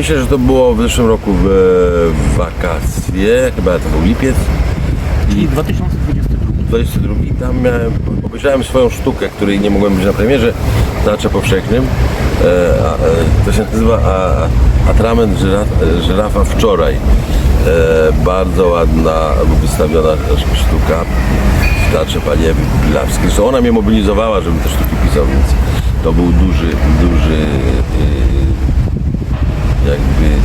myślę, że to było w zeszłym roku w, w wakacje, chyba to był lipiec. I 2022. 22 tam miałem, obejrzałem swoją sztukę, której nie mogłem być na premierze w Teatrze Powszechnym. E, a, e, to się nazywa a, Atrament żyraf, żyrafa wczoraj. E, bardzo ładna, wystawiona sztuka w Teatrze Pani Ewy Pilawskiej. Zresztą ona mnie mobilizowała, żebym te sztuki pisał, więc to był duży, duży e, jakby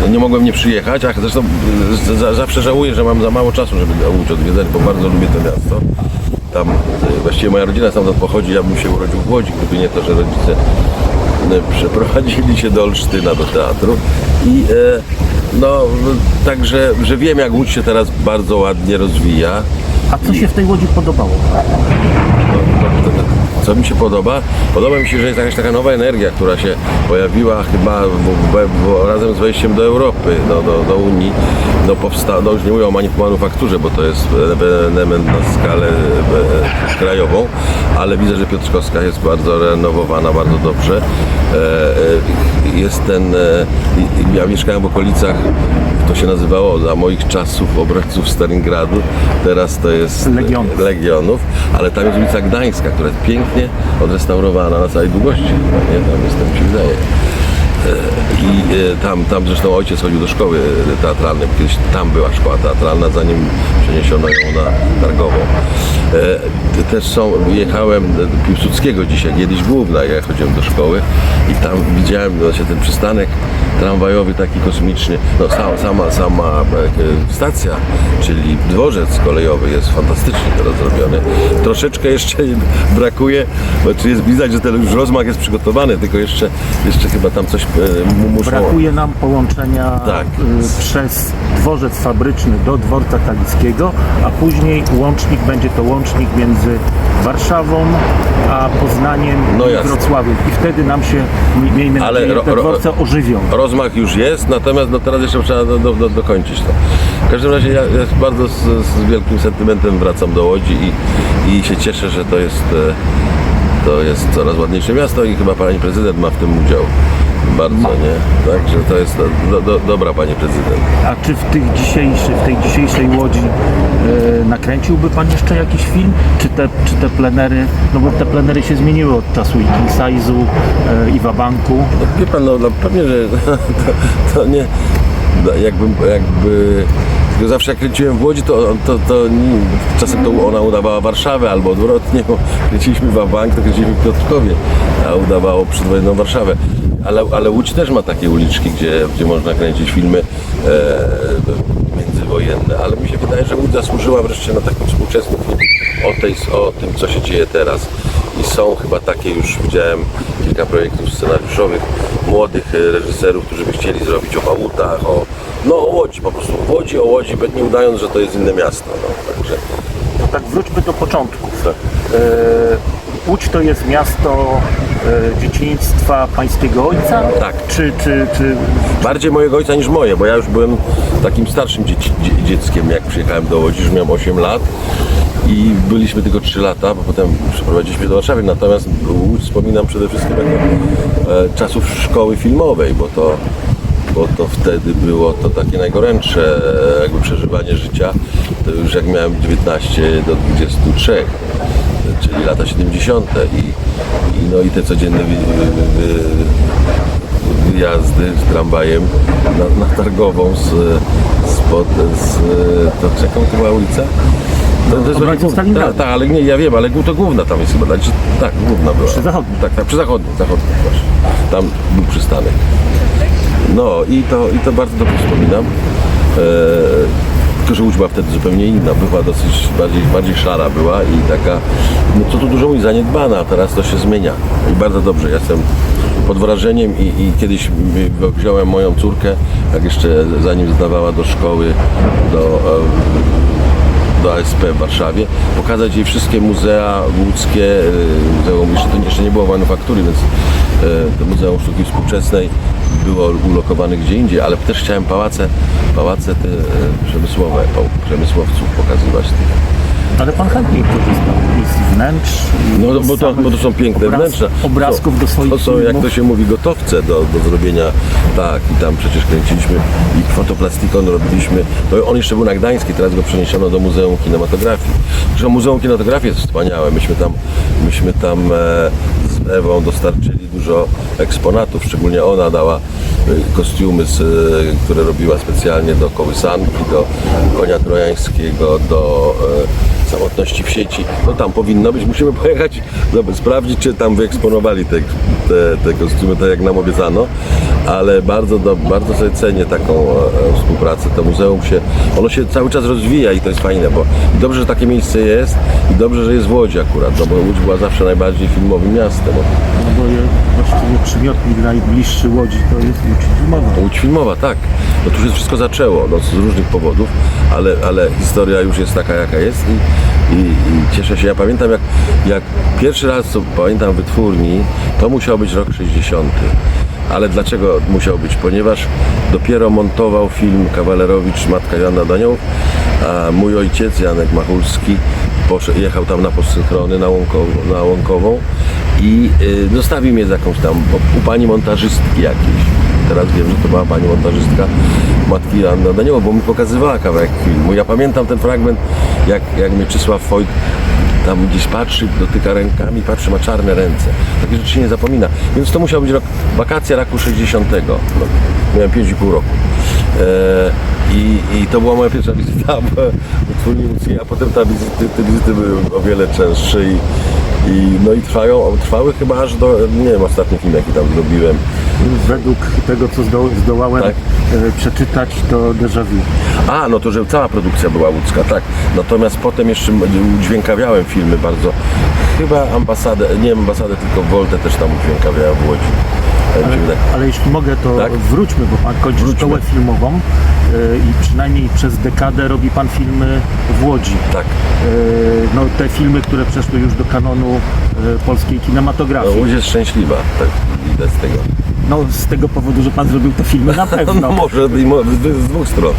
no nie mogłem nie przyjechać, a zresztą za, zawsze żałuję, że mam za mało czasu, żeby Łódź odwiedzać, bo bardzo lubię to miasto. Tam y, właściwie moja rodzina stamtąd pochodzi, ja bym się urodził w Łodzi, gdyby nie to, że rodzice y, przeprowadzili się do Olsztyna, do teatru. I e, no, także, że wiem jak Łódź się teraz bardzo ładnie rozwija. A co się w tej Łodzi podobało? Co mi się podoba? Podoba mi się, że jest jakaś taka nowa energia, która się pojawiła chyba w, w, razem z wejściem do Europy, do, do, do Unii. No, powsta- no już nie mówię o manufakturze, bo to jest element na skalę e, krajową, ale widzę, że Piotrkowska jest bardzo renowowana, bardzo dobrze. E, e, jest ten, e, ja mieszkałem w okolicach, to się nazywało za moich czasów obrońców Stalingradu, teraz to jest Legionów. Legionów, ale tam jest ulica Gdańska, która jest pięknie odrestaurowana na całej długości. Nie, tam jest, mi się wydaje. I e, tam, tam zresztą ojciec chodził do szkoły teatralnej, kiedyś tam była szkoła teatralna, zanim przeniesiono ją na Targową. E, te- Też są, jechałem do Piłsudskiego dzisiaj, kiedyś Główna, ja chodziłem do szkoły i tam widziałem właśnie ten przystanek tramwajowy taki kosmiczny, no sama, sama, sama e, stacja, czyli dworzec kolejowy jest fantastycznie teraz zrobiony. Troszeczkę jeszcze brakuje, bo czy jest widać, że ten już rozmach jest przygotowany, tylko jeszcze, jeszcze chyba tam coś muszą... Brakuje nam połączenia Tak. y, przez dworzec fabryczny do dworca Kalickiego, a później łącznik będzie to łącznik między Warszawą a Poznaniem No i. Wrocławiem. I wtedy nam się, miejmy Ale nadzieję, te dworce ożywią. Rozmach już jest, natomiast no teraz jeszcze trzeba do, do, do, dokończyć to. W każdym razie ja, ja bardzo z, z wielkim sentymentem wracam do Łodzi i, i się cieszę, że to jest, e, to jest coraz ładniejsze miasto i chyba pani prezydent ma w tym udział. Bardzo, nie? Także to jest do, do, dobra pani prezydent. A czy w, tych dzisiejszych, w tej dzisiejszej Łodzi e, nakręciłby Pan jeszcze jakiś film? Czy te, czy te plenery, no bo te plenery się zmieniły od czasu i King Size'u, e, i Wabanku. No, wie pan, no, no pewnie, że to, to nie, no, jakbym, jakby, tylko zawsze jak kręciłem w Łodzi, to, to, to czasem to ona udawała Warszawę albo odwrotnie, bo kręciliśmy w bank, to kręciliśmy w Piotrkowie, a udawało przedwojenną Warszawę. Ale, ale Łódź też ma takie uliczki, gdzie, gdzie można kręcić filmy e, międzywojenne, ale mi się wydaje, że Łódź zasłużyła wreszcie na taki współczesny film o, tej, o tym, co się dzieje teraz. I są chyba takie już, widziałem kilka projektów scenariuszowych młodych e, reżyserów, którzy by chcieli zrobić o Bałutach, o, no o Łodzi po prostu, w Łodzi, o Łodzi, nie udając, że to jest inne miasto. No, także, To tak wróćmy do początków. tak. E, Łódź to jest miasto dzieciństwa pańskiego ojca? Tak. Czy, czy, czy Bardziej mojego ojca niż moje, bo ja już byłem takim starszym dzieci, dzie, dzieckiem, jak przyjechałem do Łodzi, już miałem 8 lat i byliśmy tylko 3 lata, bo potem przeprowadziliśmy do Warszawy, natomiast Łódź wspominam przede wszystkim jako e, czasów szkoły filmowej, bo to, bo to wtedy było to takie najgorętsze e, jakby przeżywanie życia, to już jak miałem 19 do 23 czyli lata 70. I, i, no i te codzienne wy, wy, wy, wyjazdy z tramwajem na, na targową z, spod, z to jaką to była ulica? To, to jest Stalingradu. Tak, tak, ale nie, ja wiem, ale to główna tam jest chyba, znaczy, tak, główna była. Przy zachodniej. Tak, tak, przy zachodniej, zachodniej właśnie. Tam był przystanek. No i to, i to bardzo dobrze wspominam. E, tylko, że Łódź była wtedy zupełnie inna, była dosyć bardziej, bardziej szara była i taka, no co tu dużo mówić, zaniedbana, a teraz to się zmienia. I bardzo dobrze, ja jestem pod wrażeniem i, i kiedyś wziąłem moją córkę, jak jeszcze zanim zdawała do szkoły, do, do ASP w Warszawie, pokazać jej wszystkie muzea łódzkie, e, muzeum, jeszcze, to jeszcze nie było manufaktury, więc e, Muzeum Sztuki Współczesnej było ulokowane gdzie indziej, ale też chciałem pałace, pałace te e, przemysłowe, przemysłowców pokazywać tych Ale pan chętnie korzystał z wnętrz, No bo to, bo to są piękne obraz- wnętrza. Obrazków to, do swoich To są, jak filmów. to się mówi, gotowce do, do zrobienia. Tak, i tam przecież kręciliśmy i fotoplastikon robiliśmy. To on jeszcze był na Gdańskiej, teraz go przeniesiono do Muzeum Kinematografii. Zresztą Muzeum Kinematografii jest wspaniałe. Myśmy tam, myśmy tam e, z Ewą dostarczyli dużo eksponatów, szczególnie ona dała e, kostiumy, e, które robiła specjalnie do kołysanki, do konia trojańskiego, do e, samotności w sieci. No tam powinno być, musimy pojechać, sprawdzić, czy tam wyeksponowali te, te, te kostiumy, tak jak nam obiecano, ale bardzo, do, bardzo sobie cenię taką e, współpracę. To muzeum się, ono się cały czas rozwija i to jest fajne, bo dobrze, że takie miejsce jest i dobrze, że jest w Łodzi akurat, no bo Łódź była zawsze najbardziej filmowym miastem. Je, właściwie przymiotnik najbliższy Łodzi to jest Łódź Filmowa. Łódź filmowa, tak. No tu się wszystko zaczęło, no, z różnych powodów, ale, ale historia już jest taka, jaka jest i, i, i cieszę się. Ja pamiętam, jak, jak pierwszy raz, co pamiętam wytwórni, to musiał być rok 60. Ale dlaczego musiał być? Ponieważ dopiero montował film Kawalerowicz, Matka Joanna Danioł, a mój ojciec, Janek Machulski, jechał tam na postsynchrony na, na Łąkową i y, zostawił mnie z jakąś tam, u pani montażystki jakiejś. Teraz wiem, że to była pani montażystka matki Anna Danioła, bo mi pokazywała kawałek filmu. Ja pamiętam ten fragment, jak, jak Mieczysław Wojt tam gdzieś patrzy, dotyka rękami, patrzy, ma czarne ręce. Takie rzeczy się nie zapomina. Więc to musiał być rok, wakacja roku 60. No, miałem 5,5 roku. E, i, I to była moja pierwsza wizyta w Łódzkiej, a potem ta wizyty, te wizyty były o wiele częstsze i, i, no i trwają, trwały chyba aż do, nie wiem, ostatni film jaki tam zrobiłem, Według tego, co zdo, zdołałem Tak. e, przeczytać, to déjà vu. A, no to, że cała produkcja była łódzka, tak. Natomiast potem jeszcze udźwiękawiałem filmy bardzo. Chyba ambasadę, nie ambasadę, tylko Voltę też tam udźwiękawiałem w Łodzi. Ale jeśli mogę, to Tak? wróćmy, bo pan kończy Wróćmy. szkołę filmową e, i przynajmniej przez dekadę robi pan filmy w Łodzi. Tak. E, No, te filmy, które przeszły już do kanonu e, polskiej No, kinematografii. Łódź jest szczęśliwa, tak widać z tego. No, z tego powodu, że pan zrobił te filmy na pewno. No może z dwóch stron.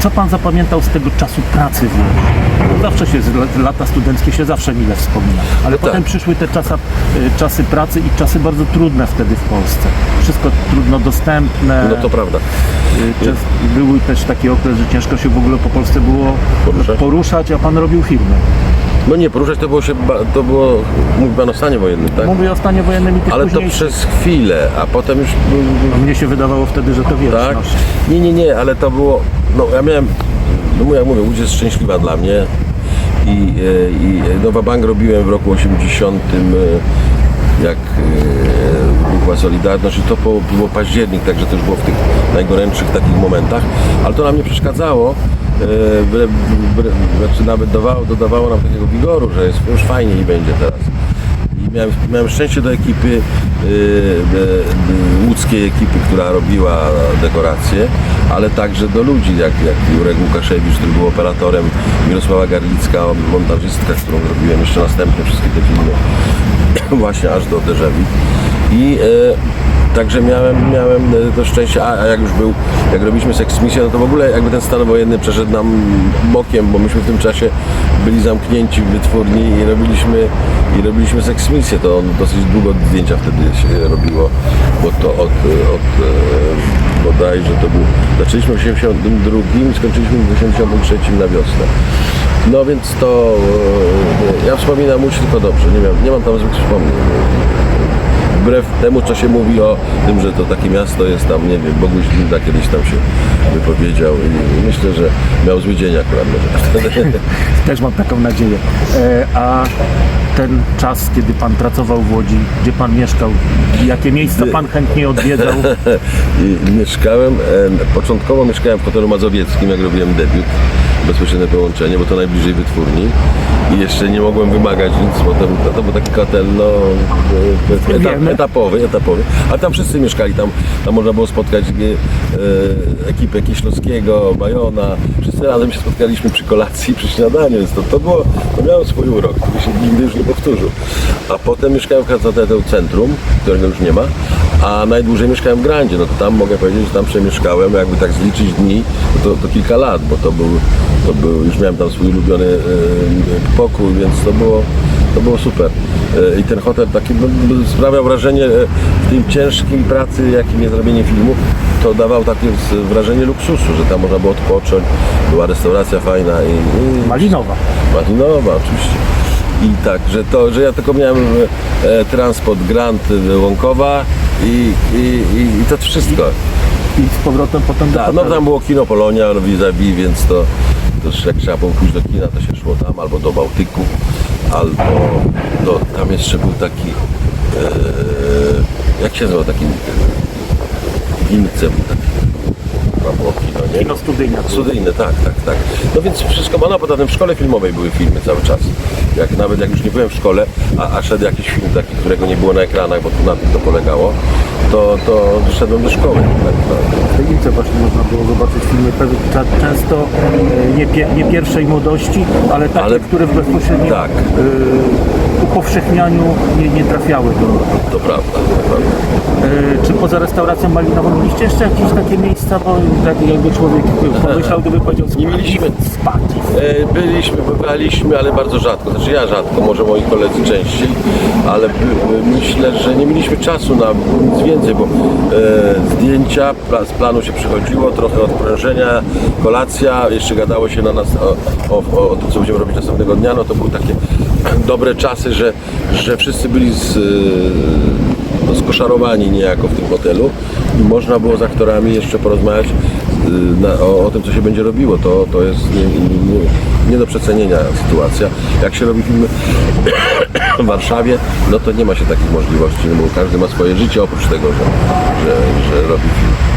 Co pan zapamiętał z tego czasu pracy w Łodzi? Zawsze się, lata studenckie się zawsze mile wspomina, ale No tak. potem przyszły te czasa, y, czasy pracy i czasy bardzo trudne wtedy w Polsce. Wszystko trudno dostępne. No to prawda. Y, czas, były też taki okres, że ciężko się w ogóle po Polsce było Poruszać. poruszać a pan robił filmy. No nie, poruszać to było się, to było, mówi pan o stanie wojennym, tak? Mówię o stanie wojennym i tych Ale to późniejszych. przez chwilę, a potem już A Mnie się wydawało wtedy, że to Tak? wieczność. Nie, nie, nie, ale to było, no ja miałem, no jak mówię, Łódź jest szczęśliwa dla mnie i, e, i Nowa Bank robiłem w roku 80, e, jak e, była Solidarność i to było październik, także już było w tych najgorętszych takich momentach, ale to nam nie przeszkadzało, e, wbrew, znaczy nawet dawało, dodawało nam takiego wigoru, że jest już fajnie i będzie teraz. I miałem, miałem szczęście do ekipy, yy, łódzkiej ekipy, która robiła dekoracje, ale także do ludzi, jak, jak Jurek Łukaszewicz, który był operatorem, Mirosława Garlicka, montażystka, z którą zrobiłem jeszcze następne wszystkie te filmy, właśnie aż do Derzewi. I e, także miałem, miałem e, to szczęście, a, jak już był, jak robiliśmy seksmisję, no to w ogóle jakby ten stan wojenny przeszedł nam bokiem, bo myśmy w tym czasie byli zamknięci w wytwórni i robiliśmy, i robiliśmy seksmisję, to dosyć długo zdjęcia wtedy się robiło, bo to od, od e, bodajże to był, zaczęliśmy w 82 i skończyliśmy w 83 na wiosnę. No więc to, e, ja wspominam Łódź tylko dobrze, nie, miałem, nie mam tam złych wspomnień wbrew temu, co się mówi o tym, że to takie miasto jest tam, nie wiem, Boguś Linda kiedyś tam się wypowiedział i myślę, że miał zły dzień akurat może. Też mam taką nadzieję. E, a ten czas, kiedy pan pracował w Łodzi, gdzie pan mieszkał, jakie miejsca pan chętnie odwiedzał? Mieszkałem, e, początkowo mieszkałem w hotelu mazowieckim, jak robiłem debiut, bezpośrednie połączenie, bo to najbliżej wytwórni. I jeszcze nie mogłem wymagać nic, potem to, to był taki hotel, no, e, powiedzmy, etap, etapowy, etapowy, a tam wszyscy mieszkali, tam, tam można było spotkać e, e, ekipę Kiślowskiego, Bajona, wszyscy razem się spotkaliśmy przy kolacji, przy śniadaniu, więc to, to było, to miało swój urok, który się nigdy już nie powtórzył. A potem mieszkałem w Kazateu Centrum, którego już nie ma, a najdłużej mieszkałem w Grandzie, no to tam mogę powiedzieć, że tam przemieszkałem, jakby tak zliczyć dni, to, to kilka lat, bo to był, to był, już miałem tam swój ulubiony e, pokój, więc to było, to było super. E, I ten hotel taki no, no, sprawiał wrażenie e, w tym ciężkiej pracy, jakim jest robienie filmu, to dawał takie wrażenie luksusu, że tam można było odpocząć, była restauracja fajna i, i Malinowa. Malinowa oczywiście. I tak, że to, że ja tylko miałem transport Grant Łąkowa i, i, i, i to wszystko. I z powrotem potem do Tak, no hotelu. tam było kino Polonia vis-a-vis, więc to, to jak trzeba było pójść do kina, to się szło tam, albo do Bałtyku, albo do, tam jeszcze był taki, e, jak się nazywa taki Wince, był taki, chyba było kino, nie? Kino studyjne. Studyjne, tak, tak, tak. No więc wszystko, no, poza tym w szkole filmowej były filmy cały czas. Jak nawet jak już nie byłem w szkole, a, a szedł jakiś film taki, którego nie było na ekranach, bo tu na tym to polegało, to, to szedłem do szkoły. Tak. W tej Ilce właśnie można było zobaczyć filmy często e, nie, pie, nie pierwszej młodości, ale takie, Ale- które w bezpośrednim Tak. Upowszechnianiu nie, nie trafiały do, To prawda, to prawda. E, Czy poza restauracją malinową mieliście jeszcze jakieś takie miejsca, bo tak jakby człowiek pomyślał, gdyby powiedział Nie mieliśmy. spaki. E, Byliśmy, bywaliśmy, ale bardzo rzadko. Znaczy ja rzadko, może moi koledzy częściej, ale by, myślę, że nie mieliśmy czasu na nic więcej, bo e, zdjęcia, pla, z planu się przychodziło, trochę odprężenia, kolacja, jeszcze gadało się na nas o, o, o to, co będziemy robić następnego dnia, no to były takie dobre czasy, że, że wszyscy byli z, e, no, skoszarowani niejako w tym hotelu i można było z aktorami jeszcze porozmawiać y, na, o, o tym, co się będzie robiło. To, to jest nie, nie, nie do przecenienia sytuacja. Jak się robi filmy w Warszawie, no to nie ma się takich możliwości, no bo każdy ma swoje życie oprócz tego, że, że, że robi film.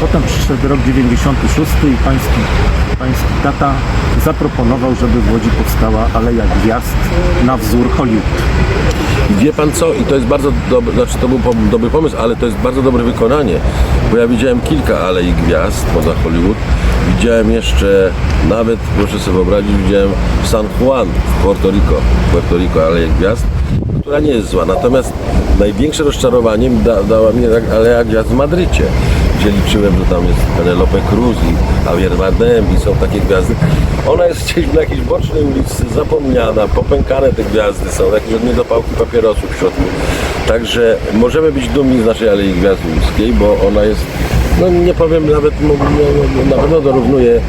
Potem przyszedł rok 96 i pański, pański tata zaproponował, żeby w Łodzi powstała Aleja Gwiazd na wzór Hollywood. Wie pan co? I to jest bardzo dobry, znaczy to był dobry pomysł, ale to jest bardzo dobre wykonanie, bo ja widziałem kilka alei gwiazd poza Hollywood. Widziałem jeszcze, nawet proszę sobie wyobrazić, widziałem w San Juan w Puerto Rico, Puerto Rico aleję gwiazd, która nie jest zła. Natomiast największe rozczarowanie da, dała mi aleja gwiazd w Madrycie, gdzie liczyłem, że tam jest Penelope Cruz i Javier Bardem i są takie gwiazdy. Ona jest gdzieś na jakiejś bocznej ulicy, zapomniana, popękane te gwiazdy są, jakieś od niedopałki papierosów w środku. Także możemy być dumni z naszej Alei Gwiazd Łódzkiej, bo ona jest, no nie powiem nawet, no, no, no, na pewno dorównuje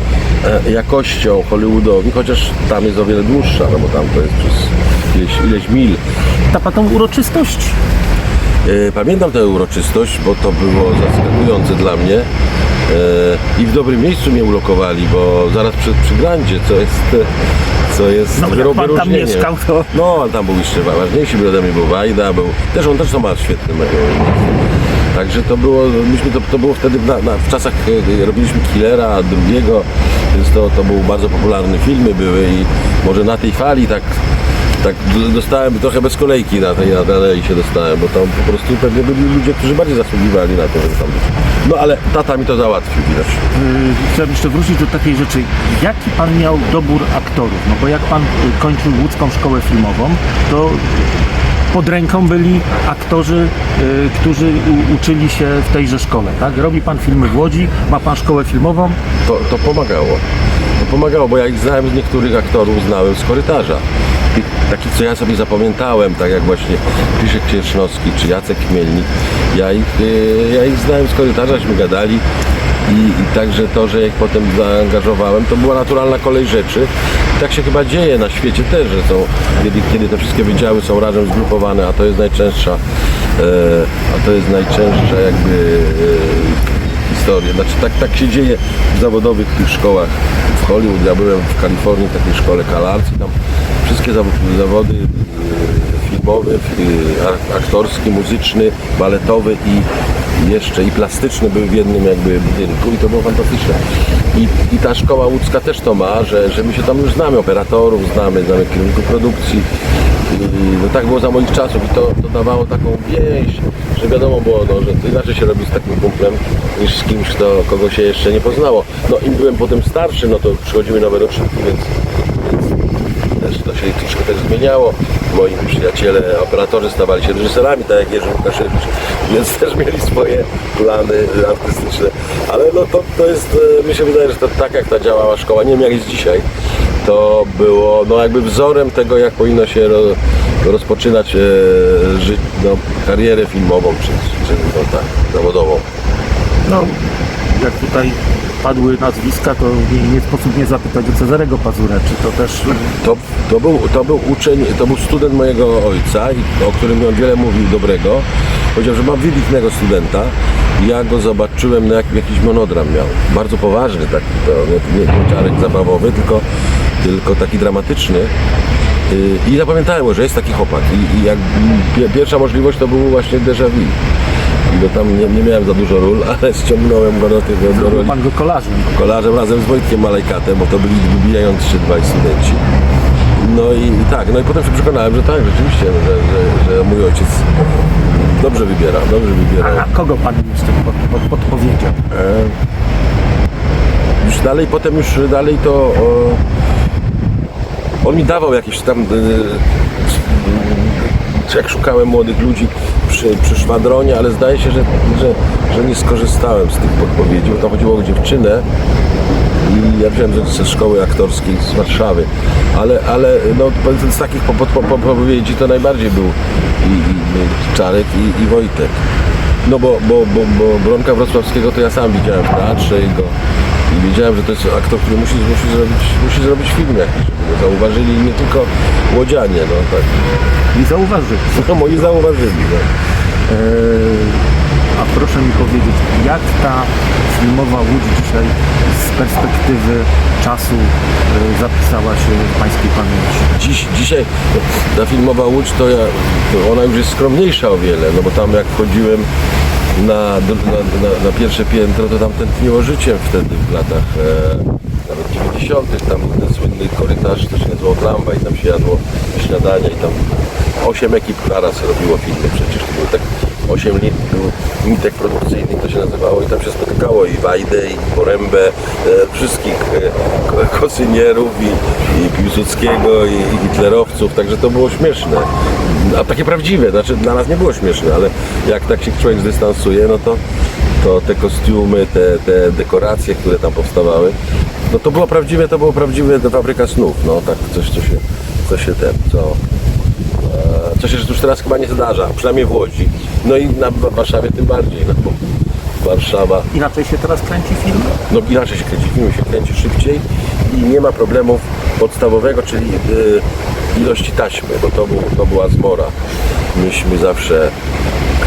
e, jakością Hollywoodowi, chociaż tam jest o wiele dłuższa, no bo tam to jest przez ileś, ileś mil. Ta tą uroczystość Pamiętam tę uroczystość, bo to było zaskakujące dla mnie. E, I w dobrym miejscu mnie ulokowali, bo zaraz przed przy Grandzie, co jest, e, co jest No, jak pan tam mieszkał, to- No, tam był jeszcze ważniejszy, ode mnie był Wajda, był, też on też to ma świetny Także to było, myśmy to, to było wtedy na, na, w czasach, e, robiliśmy Killera drugiego, więc to, to był bardzo popularny filmy były i może na tej fali tak tak dostałem trochę bez kolejki na tej na alei się dostałem, bo tam po prostu pewnie byli ludzie, którzy bardziej zasługiwali na to, żeby tam być. No ale tata mi to załatwił widać. Yy, Chciałem jeszcze wrócić do takiej rzeczy. Jaki pan miał dobór aktorów? No bo jak pan y, kończył łódzką szkołę filmową, to pod ręką byli aktorzy, y, którzy u, uczyli się w tejże szkole, tak? Robi pan filmy w Łodzi, ma pan szkołę filmową. To, to pomagało. To pomagało, bo ja ich znałem z niektórych aktorów, znałem z korytarza. Tych, takich, co ja sobie zapamiętałem, tak jak właśnie Krzysiek Ciesznowski czy Jacek Chmielnik, ja ich, e, ja ich znałem z korytarza, żeśmy gadali i, i także to, że ich potem zaangażowałem, to była naturalna kolej rzeczy. Tak się chyba dzieje na świecie też, że są, kiedy, kiedy te wszystkie wydziały są razem zgrupowane, a to jest najczęstsza, e, a to jest najczęstsza jakby e, historię. Znaczy tak, tak się dzieje w zawodowych tych szkołach w Hollywood. Ja byłem w Kalifornii w takiej szkole Kalarc i tam wszystkie zaw- zawody e, filmowy, e, ak- aktorski, muzyczny, baletowy i jeszcze i plastyczny były w jednym jakby budynku i to było fantastyczne. I, I ta szkoła łódzka też to ma, że, że my się tam już znamy, operatorów znamy, znamy kierunków produkcji. I no tak było za moich czasów i to, to dawało taką więź, że wiadomo było, no, że to inaczej się robi z takim kumplem niż z kimś, kto, kogo się jeszcze nie poznało. No im byłem potem starszy, no to przychodziły nowe roczniki, więc też to się troszkę też zmieniało. Moi przyjaciele, operatorzy stawali się reżyserami, tak jak Jerzy Łukaszewicz, więc też mieli swoje plany artystyczne. Ale no to, to jest, e, mi się wydaje, że to tak jak ta działała szkoła, nie wiem jak jest dzisiaj, to było no jakby wzorem tego, jak powinno się ro, rozpoczynać e, ży, no, karierę filmową, czy, czy no tak, zawodową. No, jak tutaj padły nazwiska, to nie, nie sposób nie zapytać o Cezarego Pazurę, czy to też To, to, był, to był uczeń, to był student mojego ojca, o którym on wiele mówił dobrego. Powiedział, że mam wybitnego studenta. Ja go zobaczyłem, na jak, jakiś monodram miał. Bardzo poważny taki, to nie, nie, czarek zabawowy, tylko, tylko taki dramatyczny. Yy, I zapamiętałem, że jest taki chłopak. I, i jak pie- pierwsza możliwość to był właśnie déjà vu. I bo tam nie, nie miałem za dużo ról, ale ściągnąłem go do tych do był roli pan go kolarzem. kolarzem razem z Wojtkiem Malajkatem, bo to byli wybijający się dwaj studenci. No i tak, no i potem się przekonałem, że tak, rzeczywiście, że, że, że mój ojciec dobrze wybiera, dobrze wybiera. A kogo pan jeszcze pod, pod, podpowiedział? Już dalej, potem już dalej to o, on mi dawał jakieś tam, e, jak szukałem młodych ludzi przy, przy szwadronie, ale zdaje się, że, że, że nie skorzystałem z tych podpowiedzi, bo to chodziło o dziewczynę, i ja wziąłem ze- szkoły aktorskiej z Warszawy, ale, ale no, z takich po- po- po- podpowiedzi to najbardziej był i, i Czarek i, i Wojtek. No bo, bo, bo, bo Bronka Wrocławskiego to ja sam widziałem w teatrze go i wiedziałem, że to jest aktor, który musi, musi, zrobić, musi zrobić film jakiś, żeby zauważyli nie tylko łodzianie, no tak. I zauważył. No moi zauważyli, no. Eee, A proszę mi powiedzieć, jak ta filmowa Łódź dzisiaj z perspektywy czasu e, zapisała się w Pańskiej pamięci? Dziś, dzisiaj ta filmowa Łódź to, ja, to ona już jest skromniejsza o wiele, no bo tam jak chodziłem na, na, na, na pierwsze piętro, to tam tętniło życiem wtedy w latach e, nawet 90. Tam ten słynny korytarz, to się nazywał tramwaj, tam się jadło śniadania i tam osiem ekip naraz robiło filmy przecież. To tak 8 lit, nitek produkcyjnych to się nazywało i tam się spotykało i Wajdę, i Porębę, e, wszystkich e, ko- kosynierów i, i Piłsudskiego i, i hitlerowców, także to było śmieszne. A takie prawdziwe, znaczy dla nas nie było śmieszne, ale jak tak się człowiek zdystansuje, no to, to te kostiumy, te, te dekoracje, które tam powstawały, no to było prawdziwe, to było prawdziwe fabryka snów, no tak coś, co się, co się ten, co, Co się już teraz chyba nie zdarza, przynajmniej w Łodzi. No i na w Warszawie tym bardziej, no bo Warszawa, Inaczej się teraz kręci film? no inaczej się kręci, film się kręci szybciej i nie ma problemów podstawowego, czyli y, ilości taśmy, bo to, był, to była zmora. Myśmy zawsze,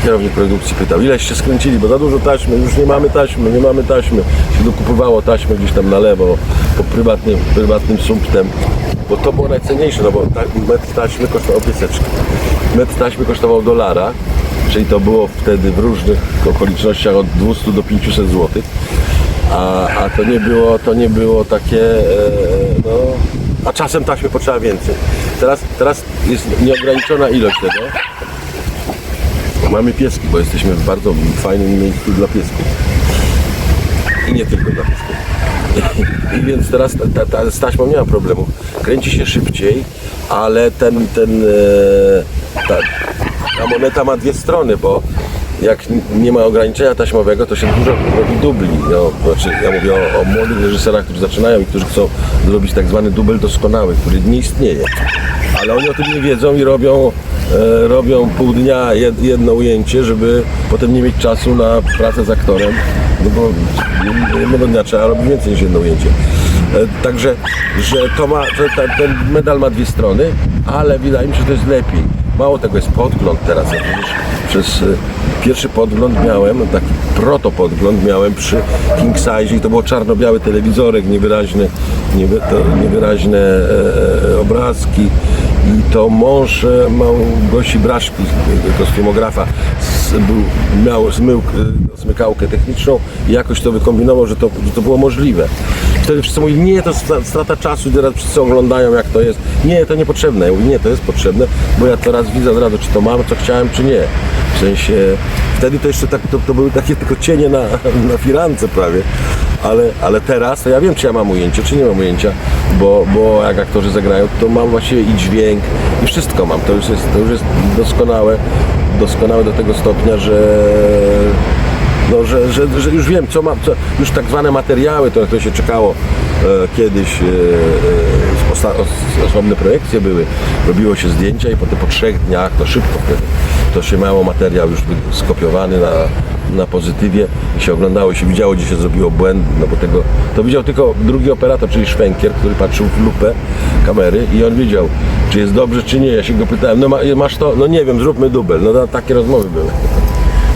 kierownik produkcji pytał, ileście skręcili, bo za dużo taśmy, już nie mamy taśmy, nie mamy taśmy. Się dokupywało taśmy gdzieś tam na lewo, po prywatnym, prywatnym sumptem, bo to było najcenniejsze, no bo metr taśmy kosztował pieseczki. Metr taśmy kosztował dolara, czyli to było wtedy w różnych okolicznościach od 200 do 500 zł. A, a to nie było, to nie było takie, e, no, a czasem taśmy potrzeba więcej. Teraz, teraz jest nieograniczona ilość tego. Mamy pieski, bo jesteśmy w bardzo fajnym miejscu dla piesków. I nie tylko dla piesków. I więc teraz ta, ta, z taśmą nie ma problemu. Kręci się szybciej, ale ten, ten, e, ta, ta moneta ma dwie strony, bo jak nie ma ograniczenia taśmowego, to się dużo robi dubli. No, znaczy, ja mówię o, o młodych reżyserach, którzy zaczynają i którzy chcą zrobić tak zwany dubel doskonały, który nie istnieje. Ale oni o tym nie wiedzą i robią, e, robią pół dnia jed, jedno ujęcie, żeby potem nie mieć czasu na pracę z aktorem, no bo jednego dnia trzeba robić więcej niż jedno ujęcie. E, Także, że to ma, że ta, ten medal ma dwie strony, ale wydaje mi się, że to jest lepiej. Mało tego jest podgląd teraz. Przez e, pierwszy podgląd miałem, taki protopodgląd miałem przy King Size i to było czarno-biały telewizorek, niewyraźne, niewy, niewyraźne e, obrazki. I to mąż e, Małgosi Braszki, kostiumografa, z, miał zmył, e, zmykałkę techniczną i jakoś to wykombinował, że to, że to było możliwe. Wtedy wszyscy mówili, nie, to stra- strata czasu teraz wszyscy oglądają jak to jest. Nie, to niepotrzebne. Ja mówię, nie, to jest potrzebne, bo ja teraz widzę od razu, czy to mam, co chciałem, czy nie. W sensie, wtedy to jeszcze tak, to, to były takie tylko cienie na, na firance prawie. ale, ale teraz to ja wiem, czy ja mam ujęcie, czy nie mam ujęcia, bo, bo jak aktorzy zagrają, to mam właściwie i dźwięk, i wszystko mam. To już jest, to już jest doskonałe, doskonałe do tego stopnia, że no, że, że, że już wiem, co mam, co, już tak zwane materiały, to, to się czekało e, kiedyś, e, e, osta, os, osobne projekcje były, robiło się zdjęcia i potem po trzech dniach, to szybko wtedy, to się miało materiał już skopiowany na, na pozytywie i się oglądało, się widziało, gdzie się zrobiło błęd, no bo tego, to widział tylko drugi operator, czyli Szwękier, który patrzył w lupę kamery i on wiedział, czy jest dobrze, czy nie. Ja się go pytałem, no ma, masz to? No nie wiem, zróbmy dubel. No takie rozmowy były.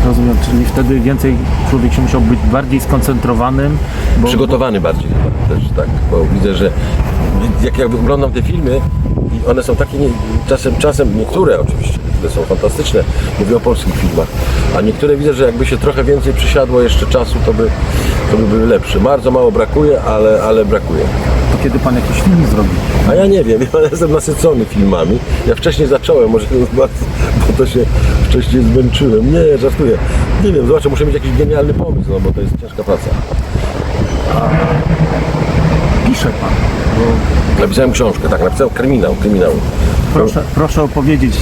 Rozumiem, czyli wtedy więcej człowiek się musiał być bardziej skoncentrowanym, bo przygotowany bardziej chyba też, tak, bo widzę, że jak ja oglądam te filmy i one są takie, nie, czasem, czasem niektóre oczywiście, które są fantastyczne, mówię o polskich filmach, a niektóre widzę, że jakby się trochę więcej przysiadło jeszcze czasu, to by, to by były lepsze. Bardzo mało brakuje, ale, ale brakuje. Kiedy pan jakiś film zrobi? A ja nie wiem, ja jestem nasycony filmami. Ja wcześniej zacząłem, może bo to się wcześniej zmęczyłem. Nie, żartuję. Nie wiem, zobaczę, muszę mieć jakiś genialny pomysł, no bo to jest ciężka praca. Pisze pan. Bo Napisałem książkę, tak, napisałem kryminał, kryminał. proszę, proszę opowiedzieć,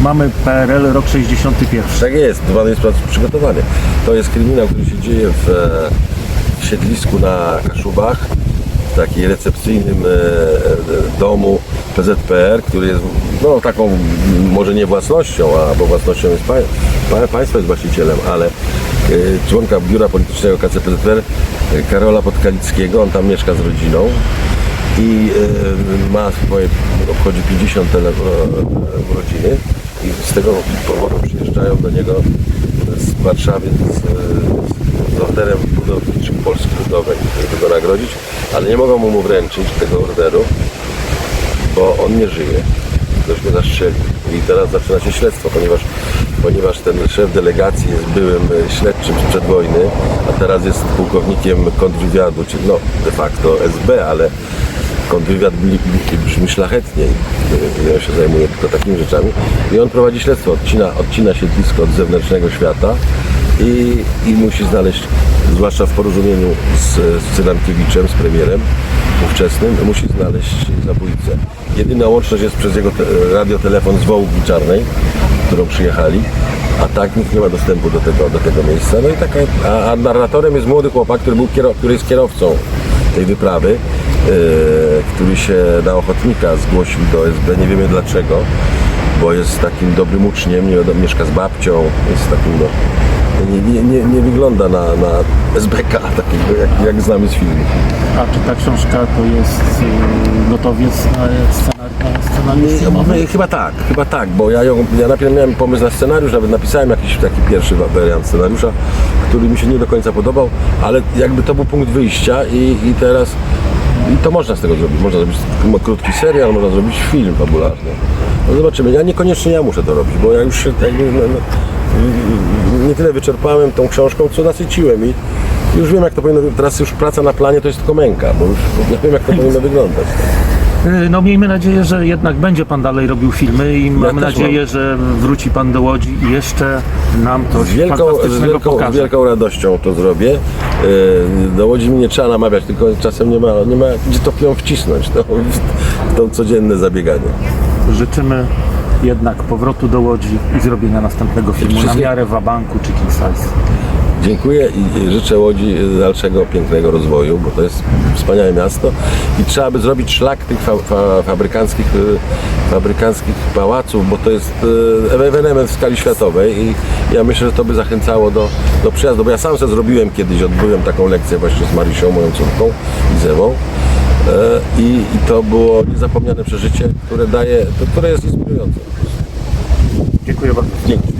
mamy PRL rok 61. Tak jest, pan jest prac przygotowany. To jest kryminał, który się dzieje w, e, w siedlisku na Kaszubach, w takim recepcyjnym e, e, domu PZPR, który jest no, taką może nie własnością, a bo własnością jest pa, pa, państwo jest właścicielem, ale e, członka biura politycznego KCPZPR Karola Podkalickiego, on tam mieszka z rodziną i ma swoje, obchodzi 50 tele, e, urodziny i z tego powodu przyjeżdżają do niego z Warszawy z orderem budowniczym Polski Ludowej, żeby go nagrodzić, ale nie mogą mu wręczyć tego orderu, bo on nie żyje. Ktoś go zastrzelił. I teraz zaczyna się śledztwo, ponieważ, ponieważ ten szef delegacji jest byłym e, śledczym sprzed wojny, a teraz jest pułkownikiem kontrwywiadu, czyli no de facto SB, ale kontrwywiad brzmi szlachetniej. I on się zajmuje tylko takimi rzeczami. I on prowadzi śledztwo, odcina, odcina siedlisko od zewnętrznego świata i, i musi znaleźć, zwłaszcza w porozumieniu z, z z premierem ówczesnym, musi znaleźć zabójcę. Jedyna łączność jest przez jego te, radiotelefon z Wołgi Czarnej, którą przyjechali, a tak nikt nie ma dostępu do tego, do tego miejsca. No i taka, a, a narratorem jest młody chłopak, który, był który jest kierowcą tej wyprawy, yy, który się na ochotnika zgłosił do SB, nie wiemy dlaczego, bo jest takim dobrym uczniem, nie wiadomo, mieszka z babcią, jest takim no, nie, nie, nie, nie wygląda na, na SBK takiego, jak, jak znamy z filmów. A czy ta książka to jest y, gotowiec na scenariusz? Filmowy? No, chyba tak, chyba tak, bo ja, ją, ja najpierw miałem pomysł na scenariusz, nawet napisałem jakiś taki pierwszy wa- wariant scenariusza, który mi się nie do końca podobał, ale jakby to był punkt wyjścia i, i teraz i to można z tego zrobić. Można zrobić krótki serial, można zrobić film fabularny. No zobaczymy. Ja niekoniecznie ja muszę to robić, bo ja już się jakby, no, no, nie tyle wyczerpałem tą książką, co nasyciłem i już wiem jak to powinno Teraz już praca na planie to jest tylko męka, bo już ja wiem jak to powinno wyglądać. Y, No miejmy nadzieję, że jednak będzie pan dalej robił filmy i mamy też nadzieję, że wróci pan do Łodzi i jeszcze nam coś Z wielką, z wielką, pokaże. wielką radością to zrobię. Yy, Do Łodzi mi nie trzeba namawiać, tylko czasem nie ma, nie ma gdzie to ją wcisnąć, w to codzienne zabieganie. Życzymy jednak powrotu do Łodzi i zrobienia następnego filmu na miarę Wabanku czy King Size. Dziękuję i życzę Łodzi dalszego pięknego rozwoju, bo to jest wspaniałe miasto i trzeba by zrobić szlak tych fa, fa, fabrykanckich, y, fabrykanckich pałaców, bo to jest y, ewenement w skali światowej i ja myślę, że to by zachęcało do, do przyjazdu, bo ja sam sobie zrobiłem kiedyś, odbyłem taką lekcję właśnie z Marysią, moją córką i Zewą. E, I, I to było niezapomniane przeżycie, które daje, które jest inspirujące. Dziękuję bardzo. Dzięki.